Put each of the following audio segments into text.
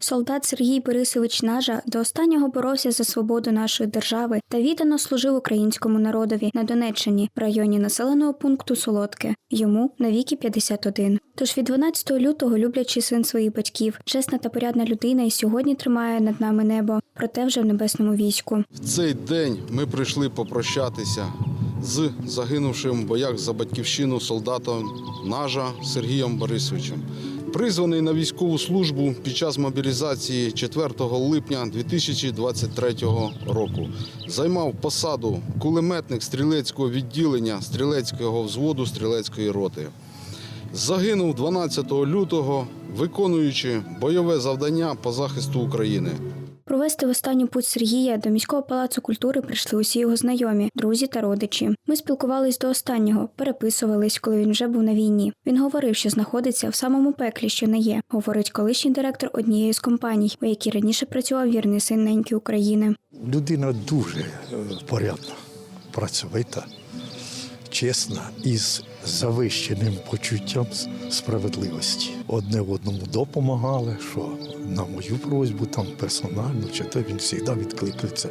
Солдат Сергій Борисович Нажа до останнього боровся за свободу нашої держави та віддано служив українському народові на Донеччині в районі населеного пункту Солодке. Йому навіки 51. Тож від 12 лютого, люблячи син своїх батьків, чесна та порядна людина і сьогодні тримає над нами небо, проте вже в небесному війську. В цей день ми прийшли попрощатися з загинувшим в боях за батьківщину солдатом Нажа Сергієм Борисовичем. Призваний на військову службу під час мобілізації 4 липня 2023 року. Займав посаду кулеметник стрілецького відділення стрілецького взводу стрілецької роти. Загинув 12 лютого, виконуючи бойове завдання по захисту України. Провести в останню путь Сергія до міського палацу культури прийшли усі його знайомі, друзі та родичі. Ми спілкувались до останнього, переписувались, коли він вже був на війні. Він говорив, що знаходиться в самому пеклі, що не є, говорить колишній директор однієї з компаній, у якій раніше працював вірний син неньки України. Людина дуже е, порядна, працьовита, чесна і з завищеним почуттям справедливості. Одне одному допомагали, що на мою просьбу там персонально, чи то він завжди відкликається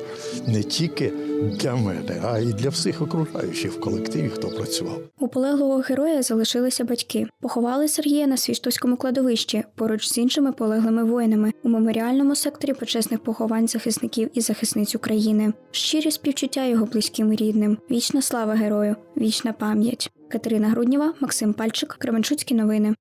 не тільки для мене, а й для всіх окружаючих в колективі, хто працював. У полеглого героя залишилися батьки. Поховали Сергія на Свіштовському кладовищі поруч з іншими полеглими воїнами у меморіальному секторі почесних поховань захисників і захисниць України. Щирі співчуття його близьким і рідним. Вічна слава герою, вічна пам'ять. Катерина Грудніва, Максим Пальчик, Кременчуцькі новини.